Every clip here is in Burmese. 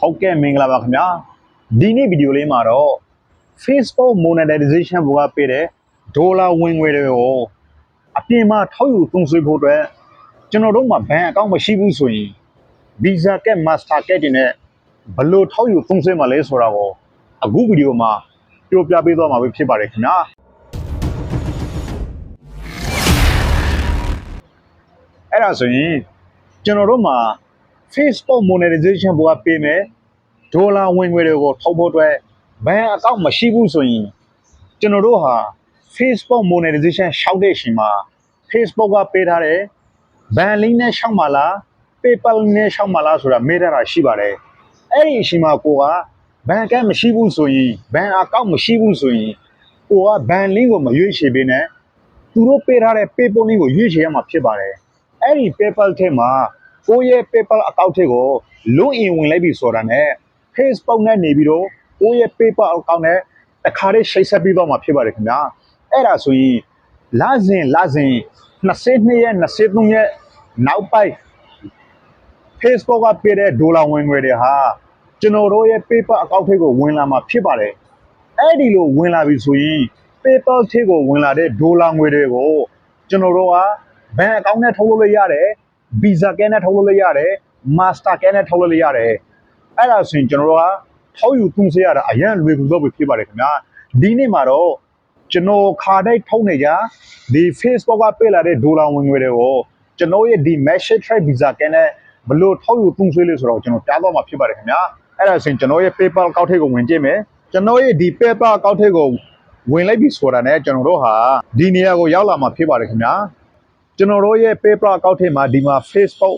ဟုတ်ကဲ့မင်္ဂလာပါခင်ဗျာဒီနေ့ဗီဒီယိုလေးမှာတော့ Facebook monetization ဘုရားပေးတဲ့ဒေါ်လာဝင်ငွေတွေကိုအပြင်မှာထောက်ယူသုံးစွဲဖို့အတွက်ကျွန်တော်တို့မှာဘဏ်အကောင့်မရှိဘူးဆိုရင် Visa ကက် Master ကက်တွေနဲ့ဘယ်လိုထောက်ယူသုံးစွဲမှာလဲဆိုတာကိုအခုဗီဒီယိုမှာပြောပြပေးသွားမှာပဲဖြစ်ပါတယ်ခင်ဗျာအဲ့ဒါဆိုရင်ကျွန်တော်တို့မှာ Facebook monetization ဘုရားပေးမယ်ဒေါ်လာဝင်ငွေတွေကိုထောက်ဖို့အတွက်ဘဏ်အကောင့်မရှိဘူးဆိုရင်ကျွန်တော်တို့ဟာ Facebook monetization ရှောက်တဲ့အချိန်မှာ Facebook ကပေးထားတဲ့ဘန်လင်းနဲ့ရှောက်မလား PayPal နဲ့ရှောက်မလားဆိုတာမေးထားတာရှိပါတယ်အဲ့ဒီအချိန်မှာကိုကဘန်ကတ်မရှိဘူးဆိုရင်ဘန်အကောင့်မရှိဘူးဆိုရင်ကိုကဘန်လင်းကိုမရွေးချယ်ပေးနဲ့သူတို့ပေးထားတဲ့ PayPal link ကိုရွေးချယ်ရမှာဖြစ်ပါတယ်အဲ့ဒီ PayPal ထဲမှာ ကိုယ့်ရဲ့ PayPal account ထဲကို login ဝင်လိုက်ပြီဆိုတာနဲ့ Facebook နဲ့နေပြီးတော့ကိုယ့်ရဲ့ PayPal account နဲ့တစ်ခါတည်းရှိတ်ဆက်ပြီးတော့မှာဖြစ်ပါတယ်ခင်ဗျာအဲ့ဒါဆိုရင်လစဉ်လစဉ်22ရက်23ရက်နောက်ပိုင်း Facebook ကပေးတဲ့ဒေါ်လာဝင်ငွေတွေဟာကျွန်တော်တို့ရဲ့ PayPal account ထဲကိုဝင်လာမှာဖြစ်ပါတယ်အဲ့ဒီလိုဝင်လာပြီဆိုရင် PayPal ထဲကိုဝင်လာတဲ့ဒေါ်လာငွေတွေကိုကျွန်တော်တို့ကဘဏ်အကောင့်နဲ့ထုတ်လို့ရတယ် Visa ကဲနဲ့ထုတ်လို့ရတယ် Master ကဲနဲ့ထုတ်လို့ရတယ်အဲ့ဒါဆိုရင်ကျွန်တော်တို့ကထောက်ယူသုံးစွဲရတာအရင်လွယ်ကူတော့ပဲဖြစ်ပါတယ်ခင်ဗျာဒီနေ့မှာတော့ကျွန်တော်ခါတိုင်းထုတ်နေကြဒီ Facebook ကပေးလာတဲ့ဒေါ်လာဝင်ငွေတွေကိုကျွန်တော်ရဲ့ဒီ Message Trade Visa ကဲနဲ့ဘလို့ထောက်ယူသုံးစွဲလို့ဆိုတော့ကျွန်တော်ကြားတော့မှာဖြစ်ပါတယ်ခင်ဗျာအဲ့ဒါဆိုရင်ကျွန်တော်ရဲ့ PayPal အကောင့်ထဲကိုဝင်ကြည့်မယ်ကျွန်တော်ရဲ့ဒီ PayPal အကောင့်ထဲကိုဝင်လိုက်ပြီဆိုတာနဲ့ကျွန်တော်တို့ဟာဒီနေရာကိုရောက်လာမှာဖြစ်ပါတယ်ခင်ဗျာ ကျွန်တော်တို့ရဲ့ paper အကောင့်ထဲမှာဒီမှာ Facebook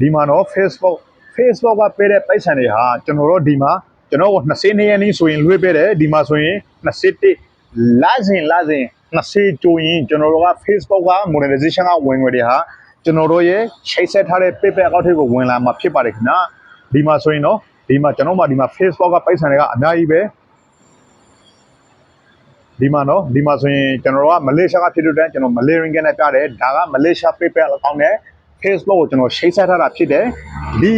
ဒီမှာတော့ Facebook Facebook ကပေးတဲ့ပိုက်ဆံတွေဟာကျွန်တော်တို့ဒီမှာကျွန်တော်က20ရက်နေ့ဆိုရင်လွှဲပေးတယ်ဒီမှာဆိုရင်21လစဉ်လစဉ်20ကျိုးရင်ကျွန်တော်တို့က Facebook က monetization ကဝင်ငွေတွေဟာကျွန်တော်တို့ရဲ့ချိတ်ဆက်ထားတဲ့ paper အကောင့်ထဲကိုဝင်လာမှာဖြစ်ပါတယ်ခင်ဗျာဒီမှာဆိုရင်တော့ဒီမှာကျွန်တော်မှာဒီမှာ Facebook ကပိုက်ဆံတွေကအများကြီးပဲ ဒီမှာနော်ဒီမှာဆိုရင်ကျွန်တော်တို့ကမလေးရှားကဖြစ်တဲ့ကျွန်တော်မလေးရင်ကနဲ့ပြတယ်ဒါကမလေးရှား PayPal account နဲ့ Facebook ကိုကျွန်တော်ရှိတ်ဆက်ထားတာဖြစ်တယ်ဒီ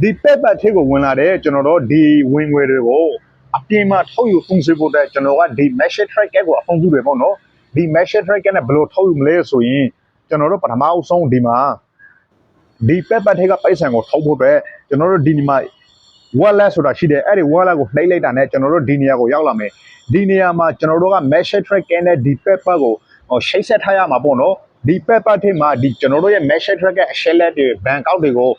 ဒီ PayPal ထဲကိုဝင်လာတဲ့ကျွန်တော်တို့ဒီဝင်ငွေတွေကိုအပြင်မှာထုတ်ယူသုံးစွဲဖို့အတွက်ကျွန်တော်ကဒီ message track ကိုအဖုံးပြုတယ်ပေါ့နော်ဒီ message track နဲ့ဘယ်လိုထုတ်ယူမလဲဆိုရင်ကျွန်တော်တို့ပထမအဆုံးဒီမှာဒီ PayPal ထဲကပိုက်ဆံကိုထုတ်ဖို့အတွက်ကျွန်တော်တို့ဒီမှာ wallet ဆိုတာရှိတယ်အဲ့ဒီ wallet ကိုနှိပ်လိုက်တာနဲ့ကျွန်တော်တို့ဒီနေရာကိုရောက်လာမယ်ဒီနေရာမှာကျွန်တော်တို့က message track ကနဲ့ဒီ paper ကိုဟိုရှိတ်ဆက်ထားရမှာပေါ့နော်ဒီ paper ထဲမှာဒီကျွန်တော်တို့ရဲ့ message track ရဲ့ share တွေ bank account တွေကို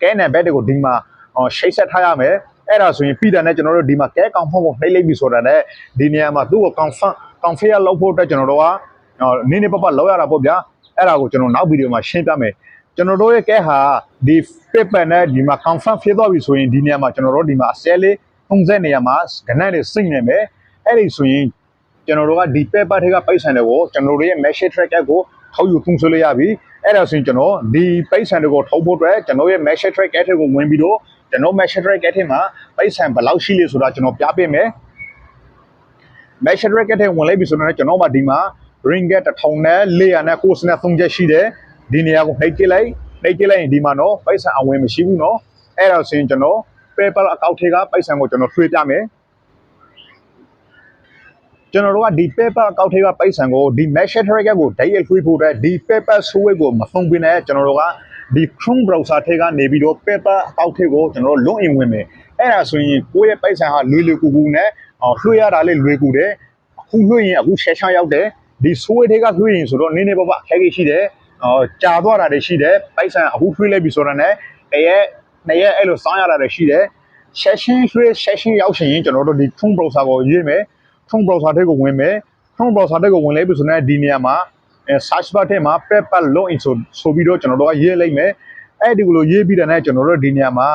ကဲနဲ့ဘက်တွေကိုဒီမှာဟိုရှိတ်ဆက်ထားရမယ်အဲ့ဒါဆိုရင်ပြည်တယ်နဲ့ကျွန်တော်တို့ဒီမှာကဲကောင်ဖုန်းကိုနှိပ်လိုက်ပြီဆိုတာနဲ့ဒီနေရာမှာသူ့ကို confirm configure လုပ်ဖို့အတွက်ကျွန်တော်တို့ကနင်းနေပပလောက်ရတာပေါ့ဗျာအဲ့ဒါကိုကျွန်တော်နောက်ဗီဒီယိုမှာရှင်းပြမယ် ကျွန်တော်တို့ရဲ့ကဲဟာဒီ paper နဲ့ဒီမှာ confirm ဖြစ်သွားပြီဆိုရင်ဒီနေရာမှာကျွန်တော်တို့ဒီမှာ sell လေး30နေရာမှာကဏ္ဍတွေစိတ်နေမယ်အဲ့ဒီဆိုရင်ကျွန်တော်တို့ကဒီ paper ထဲကပိုက်ဆံတွေကိုကျွန်တော်တို့ရဲ့ message tracker ကိုထောက်ယူသုံးစွဲလို့ရပြီအဲ့ဒါဆိုရင်ကျွန်တော်ဒီပိုက်ဆံတွေကိုထောက်ဖို့အတွက်ကျွန်တော်ရဲ့ message tracker ထဲကိုဝင်ပြီးတော့ကျွန်တော် message tracker ထဲမှာပိုက်ဆံဘယ်လောက်ရှိလဲဆိုတာကျွန်တော်ပြပေးမယ် message tracker ထဲဝင်လိုက်ပြီဆိုတော့ကျွန်တော်မှဒီမှာ ringgit 1000နဲ့400နဲ့9နဲ့3ချက်ရှိတယ် ဒီနေရာကိုနှိပ်ကြည့်လိုက်နှိပ်ကြည့်လိုက်ရင်ဒီမှာနော်ပိုက်ဆံအဝင်မရှိဘူးနော်အဲ့ဒါဆိုရင်ကျွန်တော် PayPal account ထဲကပိုက်ဆံကိုကျွန်တော်ထွေးပြမယ်ကျွန်တော်တို့ကဒီ paper account ထဲကပိုက်ဆံကိုဒီ mesh tracker ကို direct လွှဲဖို့အတွက်ဒီ paper switch ကိုမဖုံးပင်နဲ့ကျွန်တော်တို့ကဒီ Chrome browser ထဲကနေပြီးတော့ paper account ထဲကိုကျွန်တော်တို့ login ဝင်မယ်အဲ့ဒါဆိုရင်ကိုယ့်ရဲ့ပိုက်ဆံဟာလွယ်လွယ်ကူကူနဲ့လွှဲရတာလေးလွယ်ကူတယ်အခုလွှဲရင်အခု share ချရောက်တယ်ဒီ switch ထဲကလွှဲရင်ဆိုတော့နည်းနည်းပါးပါအခက်အခဲရှိတယ် ကြာသွားတာတွေရှိတယ်ပိုက်ဆံအခုလွှဲလိုက်ပြီဆိုတော့လည်းတရက်နှစ်ရက်အဲ့လိုစောင်းရတာတွေရှိတယ် session လွှဲ session ရောက်ရှင်ရင်ကျွန်တော်တို့ဒီ Chrome browser ကိုရွေးမယ် Chrome browser ထဲကိုဝင်မယ် Chrome browser ထဲကိုဝင်လိုက်ပြီဆိုတော့ဒီနေရာမှာအဲ search bar ထဲမှာ PayPal login ဆိုဆိုပြီးတော့ကျွန်တော်တို့ကရေးလိုက်မယ်အဲ့ဒီကိုလိုရေးပြီးတဲ့နဲ့ကျွန်တော်တို့ဒီနေရာမှာ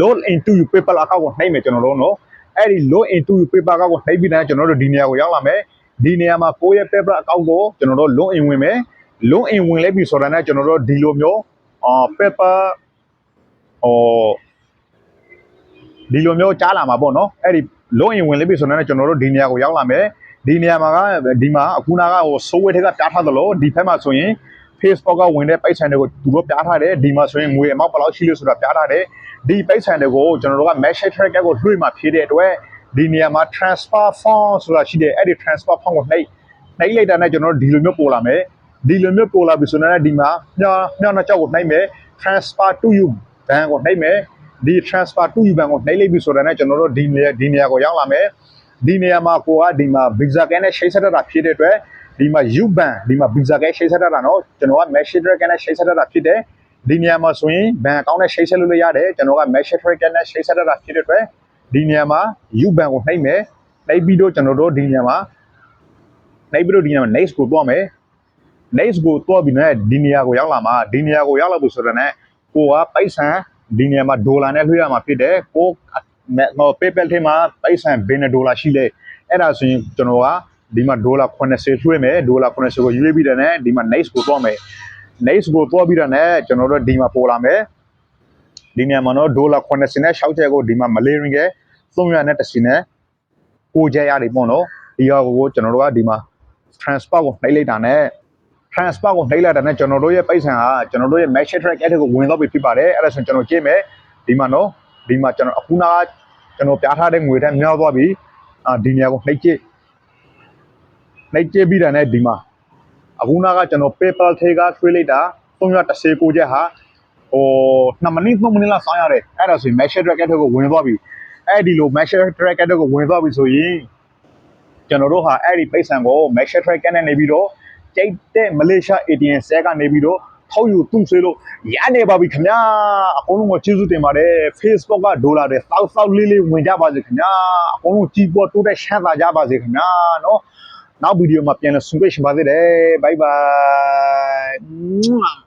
load into your PayPal account ကိုနှိပ်မယ်ကျွန်တော်တို့နော်အဲ့ဒီ load into your PayPal account ကိုနှိပ်ပြီးတဲ့ကျွန်တော်တို့ဒီနေရာကိုရောက်လာမယ်ဒီနေရာမှာကိုယ့်ရဲ့ PayPal account ကိုကျွန်တော်တို့ login ဝင်မယ် login ဝင်လိုက်ပြီဆိုတော့ねကျွန်တော်တို့ဒီလိုမျိုးအာ PayPal ဟိုဒီလိုမျိုးကြားလာမှာပေါ့နော်အဲ့ဒီလုံးရင်ဝင်လိမ့်ပြီဆိုတော့ကျွန်တော်တို့ဒီနေရာကိုရောက်လာမယ်ဒီနေရာမှာကဒီမှာအခုနာကဟိုစိုးဝဲထက်ကတားထားသလိုဒီဖက်မှာဆိုရင် Facebook ကဝင်တဲ့ပိုက်ဆံတွေကိုသူတို့ပြထားတယ်ဒီမှာဆိုရင်ငွေအမောက်ဘယ်လောက်ရှိလို့ဆိုတာပြထားတယ်ဒီပိုက်ဆံတွေကိုကျွန်တော်တို့က message tracker ကိုလွှင့်မှဖြစ်တဲ့အတွက်ဒီနေရာမှာ transfer form ဆိုတာရှိတယ်အဲ့ဒီ transfer form ကိုနှိပ်နှိပ်လိုက်တာနဲ့ကျွန်တော်တို့ဒီလိုမျိုးပို့လာမယ် ဒီလိုမျိုးပို့လာပြီဆိုတော့ဒီမှာညညနောက်ကြောက်ကိုနှိပ်မယ် transfer to you ဘဏ်ကိုနှိပ်မယ်ဒီ transfer to you ဘဏ်ကိုနှိပ်လိုက်ပြီဆိုတော့လည်းကျွန်တော်တို့ဒီနေရာဒီနေရာကိုရောက်လာမယ်ဒီနေရာမှာကိုကဒီမှာ visa ကနဲ့ရှိတ်ဆက်တာဖြစ်တဲ့အတွက်ဒီမှာ U bank ဒီမှာ visa ကရှိတ်ဆက်တာနော်ကျွန်တော်က message tracker နဲ့ရှိတ်ဆက်တာဖြစ်တယ်ဒီနေရာမှာဆိုရင်ဘဏ်အကောင့်နဲ့ရှိတ်ဆက်လို့ရတယ်ကျွန်တော်က message tracker နဲ့ရှိတ်ဆက်တာဖြစ်တဲ့အတွက်ဒီနေရာမှာ U bank ကိုနှိပ်မယ်နှိပ်ပြီးတော့ကျွန်တော်တို့ဒီနေရာမှာနှိပ်ပြီးတော့ဒီနေရာမှာ next ကိုတွားမယ် next ကိုတော့ပြီးနဲ့ဒီနေရာကိုရောက်လာမှာဒီနေရာကိုရောက်လာဖို့ဆိုတဲ့နဲ့ကိုကပိုက်ဆံဒီနေရာမှာဒေါ်လာနဲ့လွှဲရမှာဖြစ်တယ်ကိုဟို PayPal ထဲမှာပိုက်ဆံဘယ်နှဒေါ်လာရှိလဲအဲ့ဒါဆိုရင်ကျွန်တော်ကဒီမှာဒေါ်လာ80လွှဲမယ်ဒေါ်လာ80ကိုရွေးပြီးတဲ့နဲ့ဒီမှာ next ကိုတော့မယ် next ကိုတော့ပြီးတဲ့နဲ့ကျွန်တော်တို့ဒီမှာပေါ်လာမယ်ဒီနေရာမှာတော့ဒေါ်လာ80နဲ့60ချက်ကိုဒီမှာမလေးရင်က300နဲ့တစ်စီနဲ့ကိုချက်ရတယ်ပေါ့နော်ဒီဟာကိုကျွန်တော်တို့ကဒီမှာ transport ကိုနှိပ်လိုက်တာနဲ့ transfer ကိုနှိပ်လိုက်တာ ਨੇ ကျွန်တော်တို့ရဲ့ပိုက်ဆံကကျွန်တော်တို့ရဲ့ match track အဲ့ဒါကိုဝင်တော့ပြီဖြစ်ပါတယ်အဲ့ဒါဆိုရင်ကျွန်တော်ကြည့်မယ်ဒီမှာနော်ဒီမှာကျွန်တော်အခုနာကျွန်တော်ပြထားတဲ့ငွေတန်းများသွားပြီအာဒီနေရာကိုနှိပ်ကြည့်နှိပ်ကြည့်ပြီးတာ ਨੇ ဒီမှာအခုနာကကျွန်တော် PayPal ထဲကထွေးလိုက်တာ319ချက်ဟာဟို2မိနစ်3မိနစ်လောက်စောင်းရတယ်အဲ့ဒါဆိုရင် match track အဲ့ဒါကိုဝင်သွားပြီအဲ့ဒီလို match track အဲ့ဒါကိုဝင်သွားပြီဆိုရင်ကျွန်တော်တို့ဟာအဲ့ဒီပိတ်ဆံကို Measure Track နဲ့နေပြီးတော့ ကြိုက်တဲ့မလေးရှား ATM ဆဲကနေပြီးတော့ထောက်ယူသူ့ဆွေးလို့ရနေပါပြီခင်ဗျာအကုန်လုံးကိုကျေးဇူးတင်ပါတယ် Facebook ကဒေါ်လာတွေတောက်တောက်လေးလေးဝင်ကြပါစေခင်ဗျာအကုန်လုံးကြီးပေါ်တိုးတက်ချမ်းသာကြပါစေခင်ဗျာနော်နောက်ဗီဒီယိုမှာပြန်လည်ဆုံတွေ့ရှင်ပါသေးတယ်ဘိုင်ဘိုင်